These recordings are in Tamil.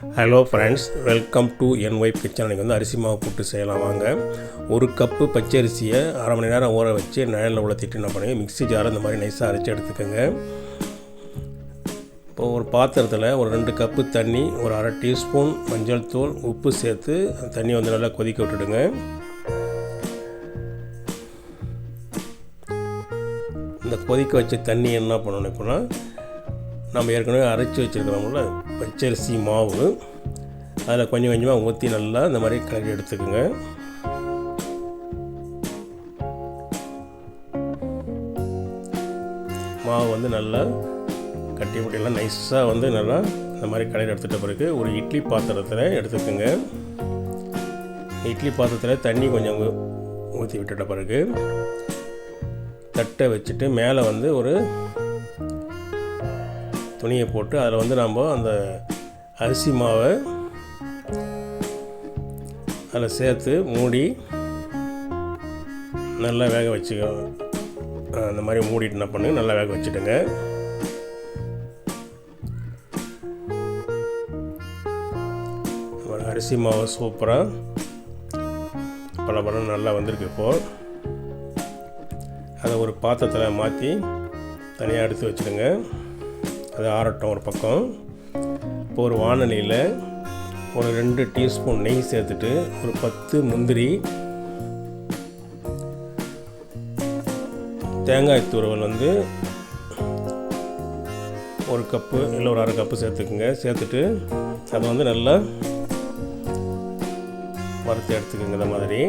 ஹலோ ஃப்ரெண்ட்ஸ் வெல்கம் டு என் ஒய்ஃப் கிச்சன் அன்றைக்கி வந்து அரிசி மாவு போட்டு செய்யலாம். வாங்க. ஒரு கப்பு பச்சரிசியை அரை மணி நேரம் ஊற வச்சு நிழலில் உலர்த்திட்டு என்ன பண்ணுங்க மிக்ஸி ஜாரை இந்த மாதிரி நைஸாக அரைச்சி எடுத்துக்கோங்க. இப்போ ஒரு பாத்திரத்தில் ஒரு ரெண்டு கப்பு தண்ணி ஒரு அரை டீஸ்பூன் மஞ்சள் தூள் உப்பு சேர்த்து தண்ணி வந்து நல்லா கொதிக்க விட்டுடுங்க. இந்த கொதிக்க வச்ச தண்ணி என்ன பண்ணணும் இப்போனா நம்ம ஏற்கனவே அரைச்சி வச்சுருக்கிறோம்ல பச்சரிசி மாவு. அதில் கொஞ்சம் கொஞ்சமாக ஊற்றி நல்லா இந்த மாதிரி கிளறி எடுத்துக்கோங்க. மாவு வந்து நல்லா கட்டி முட்டியெல்லாம் நைஸாக வந்து நல்லா இந்த மாதிரி கலரி எடுத்துகிட்ட பிறகு ஒரு இட்லி பாத்திரத்தில் எடுத்துக்கோங்க. இட்லி பாத்திரத்தில் தண்ணி கொஞ்சம் ஊற்றி விட்டுட்ட பிறகு தட்டை வச்சுட்டு மேலே வந்து ஒரு துணியை போட்டு அதில் வந்து நம்ம அந்த அரிசி மாவை அதில் சேர்த்து மூடி நல்லா வேக வச்சுக்கோ அந்த மாதிரி மூடிட்டு என்ன பண்ணுங்க நல்லா வேக வச்சுட்டுங்க. அரிசி மாவு சூப்பராக பல படம் நல்லா வந்திருக்கு இப்போது அதை ஒரு பாத்திரத்தில் மாற்றி தனியாக எடுத்து வச்சுடுங்க. அது ஆறட்டும் ஒரு பக்கம். இப்போ ஒரு வானொலியில் ஒரு ரெண்டு டீஸ்பூன் நெய் சேர்த்துட்டு ஒரு பத்து முந்திரி தேங்காய் துருவல் வந்து ஒரு கப்பு இல்லை ஒரு அரை கப்பு சேர்த்துக்குங்க. சேர்த்துட்டு அதை வந்து நல்லா வறுத்து எடுத்துக்கோங்க இந்த மாதிரி.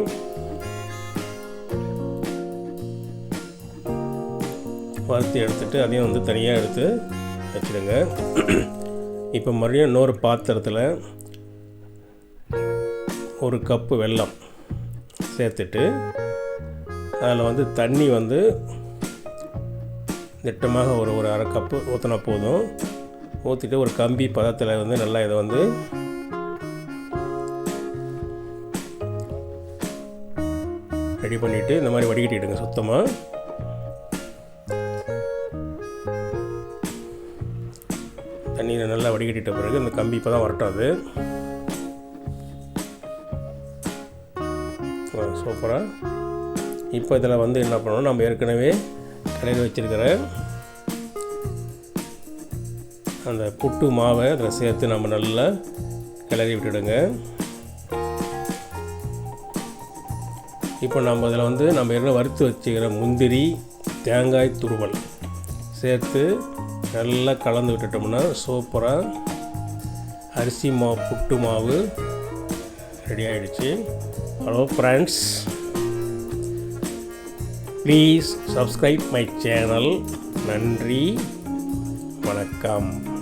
வறுத்து எடுத்துட்டு அதையும் வந்து தனியாக எடுத்து வச்சுடுங்க இப்போ மறுபடியும் இன்னொரு பாத்திரத்தில் ஒரு கப்பு வெல்லம் சேர்த்துட்டு அதில் வந்து தண்ணி வந்து திட்டமாக ஒரு ஒரு அரை கப்பு ஊற்றினா போதும். ஊற்றிட்டு ஒரு கம்பி பதத்தில் வந்து நல்லா இதை வந்து ரெடி பண்ணிவிட்டு இந்த மாதிரி வடிகட்டிடுங்க சுத்தமாக தண்ணியை நல்லா வடிகட்டிட்ட பிறகு இந்த கம்பி இப்போ தான் வரட்டாது சூப்பராக இப்போ இதில் வந்து என்ன பண்ணணும்? நம்ம ஏற்கனவே கடையில் வச்சுருக்கிற அந்த புட்டு மாவை அதில் சேர்த்து நம்ம நல்லா கிளறி விட்டுடுங்க. இப்போ நம்ம இதில் வந்து நம்ம என்ன வறுத்து வச்சுக்கிற முந்திரி தேங்காய் துருவல் சேர்த்து நல்லா கலந்து விட்டுட்டோம்னா சூப்பராக அரிசி மாவு புட்டு மாவு ரெடி ஆகிடுச்சு hello friends please subscribe my channel நன்றி. வணக்கம்.